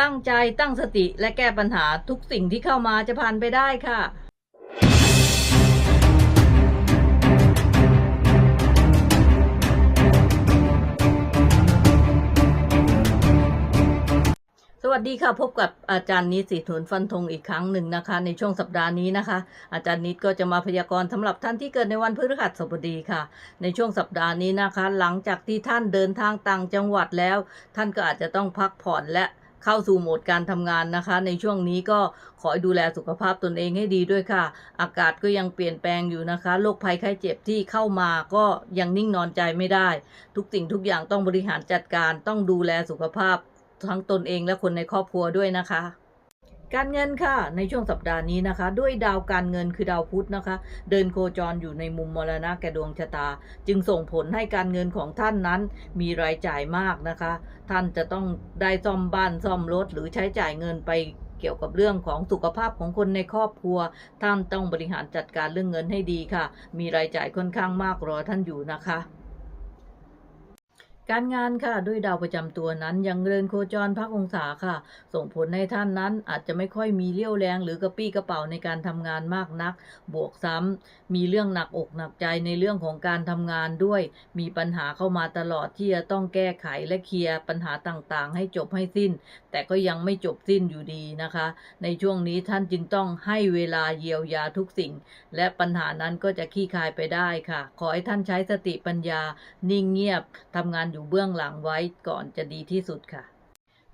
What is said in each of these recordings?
ตั้งใจตั้งสติและแก้ปัญหาทุกสิ่งที่เข้ามาจะผ่านไปได้ค่ะสวัสดีค่ะพบกับอาจารย์นิดสีทุนฟันธงอีกครั้งหนึ่งนะคะ ในช่วงสัปดาห์นี้นะคะ อาจารย์นิดก็จะมาพยากรณ์สำหรับท่านที่เกิดในวันพฤหัสบดีค่ะ ในช่วงสัปดาห์นี้นะคะ หลังจากที่ท่านเดินทางต่างจังหวัดแล้ว ท่านก็อาจจะต้องพักผ่อนและ เข้าสู่โหมดการทำงานนะคะ ในช่วงนี้ก็ขอให้ดูแลสุขภาพตนเองให้ดีด้วยค่ะ อากาศก็ยังเปลี่ยนแปลงอยู่นะคะโรคภัยไข้เจ็บที่เข้ามาก็ยังนิ่งนอนใจไม่ได้ ทุกสิ่งทุกอย่างต้องบริหารจัดการต้องดูแลสุขภาพทั้งตนเองและคนในครอบครัวด้วยนะคะ การเงินค่ะในช่วงสัปดาห์นี้นะคะ ด้วยดาวการเงินคือดาวพุธนะคะ เดินโคจรอยู่ในมุมมรณะแก่ดวงชะตา จึงส่งผลให้การเงินของท่านนั้นมีรายจ่ายมากนะคะ ท่านจะต้องได้ซ่อมบ้านซ่อมรถหรือใช้จ่ายเงินไปเกี่ยวกับเรื่องของสุขภาพของคนในครอบครัว ท่านต้องบริหารจัดการเรื่องเงินให้ดีค่ะ มีรายจ่ายค่อนข้างมากรอท่านอยู่นะคะ การงานค่ะด้วยดาวประจำตัวนั้นยังเดินโคจรพักองศาค่ะ ส่งผลให้ท่านนั้นอาจจะไม่ค่อยมีเรี่ยวแรง หรือกระปี้กระเป๋าในการทำงานมากนัก บวกซ้ำมีเรื่องหนักอกหนักใจในเรื่องของการทำงานด้วย มีปัญหาเข้ามาตลอดที่จะต้องแก้ไขและเคลียร์ปัญหาต่างๆ ให้จบให้สิ้น แต่ก็ยังไม่จบสิ้นอยู่ดีนะคะ ในช่วงนี้ท่านจึงต้องให้เวลาเยียวยาทุกสิ่ง และปัญหานั้นก็จะคลี่คลายไปได้ค่ะ ขอให้ท่านใช้สติปัญญา นิ่งเงียบทำงานอยูู่เบื้องหลังไว้ก่อนจะดีที่สุดค่ะ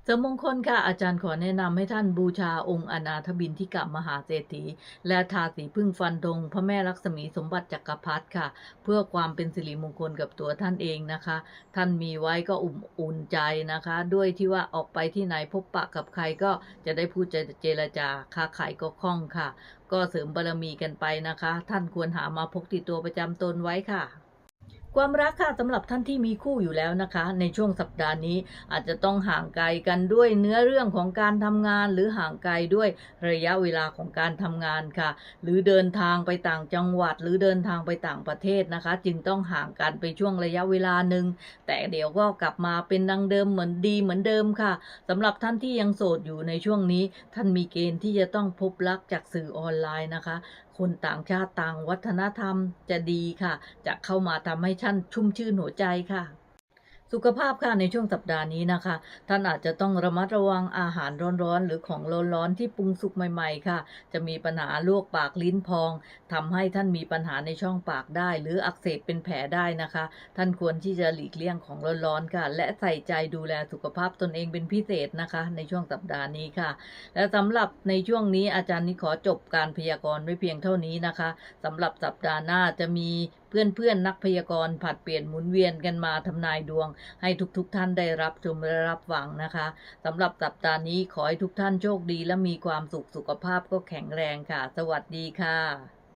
เสริมมงคลค่ะอาจารย์ขอแนะนำให้ท่านบูชาองค์อนาถบินที่กับมหาเศรษฐี และทาสีพึ่งฟันธงพระแม่ลักษมีสมบัติจักรพรรดิค่ะ เพื่อความเป็นสิริมงคลกับตัวท่านเองนะคะ ท่านมีไว้ก็อุ่นอุ่นใจนะคะ ด้วยที่ว่าออกไปที่ไหนพบปะกับใครก็จะได้พูดเจรจาค้าขายก็คล่องค่ะ ก็เสริมบารมีกันไปนะคะ ท่านควรหามาพกติดตัวประจำตนไว้ค่ะ ความรักค่ะสำหรับท่านที่มีคู่อยู่แล้วนะคะ ในช่วงสัปดาห์นี้อาจจะต้องห่างไกลกันด้วยเนื้อเรื่องของการทำงาน หรือห่างไกลด้วยระยะเวลาของการทำงานค่ะ หรือเดินทางไปต่างจังหวัด หรือเดินทางไปต่างประเทศนะคะ จึงต้องห่างกันไปช่วงระยะเวลาหนึ่งแต่เดี๋ยวก็กลับมาเป็นดังเดิมเหมือนดีเหมือนเดิมค่ะสำหรับท่านที่ยังโสดอยู่ในช่วงนี้ ท่านมีเกณฑ์ที่จะต้องพบรักจากสื่อออนไลน์นะคะ คนต่างชาติต่างวัฒนธรรมจะดีค่ะ จะเข้ามาทำให้ท่านชุ่มชื่นหัวใจค่ะ สุขภาพค่ะในช่วงสัปดาห์นี้นะคะ ท่านอาจจะต้องระมัดระวังอาหารร้อนๆ หรือของร้อนๆที่ปรุงสุกใหม่ๆ ค่ะ จะมีปัญหาลวกปากลิ้นพองทำให้ท่านมีปัญหาในช่องปากได้ หรืออักเสบเป็นแผลได้นะคะ ท่านควรที่จะหลีกเลี่ยงของร้อนๆค่ะ และใส่ใจดูแลสุขภาพตนเองเป็นพิเศษนะคะ ในช่วงสัปดาห์นี้ค่ะ และสำหรับในช่วงนี้อาจารย์นิขอจบการพยากรณ์ไว้เพียงเท่านี้นะคะสำหรับสัปดาห์หน้าจะมี เพื่อนๆนักพยากรณ์ผัดเปลี่ยนหมุนเวียนกันมาทำนายดวง ให้ทุกๆทท่านได้รับชมและรับฟังนะคะสำหรับสัปดาห์นี้ขอให้ทุกท่านโชคดีและมีความสุขสุขภาพก็แข็งแรงค่ะ สวัสดีค่ะ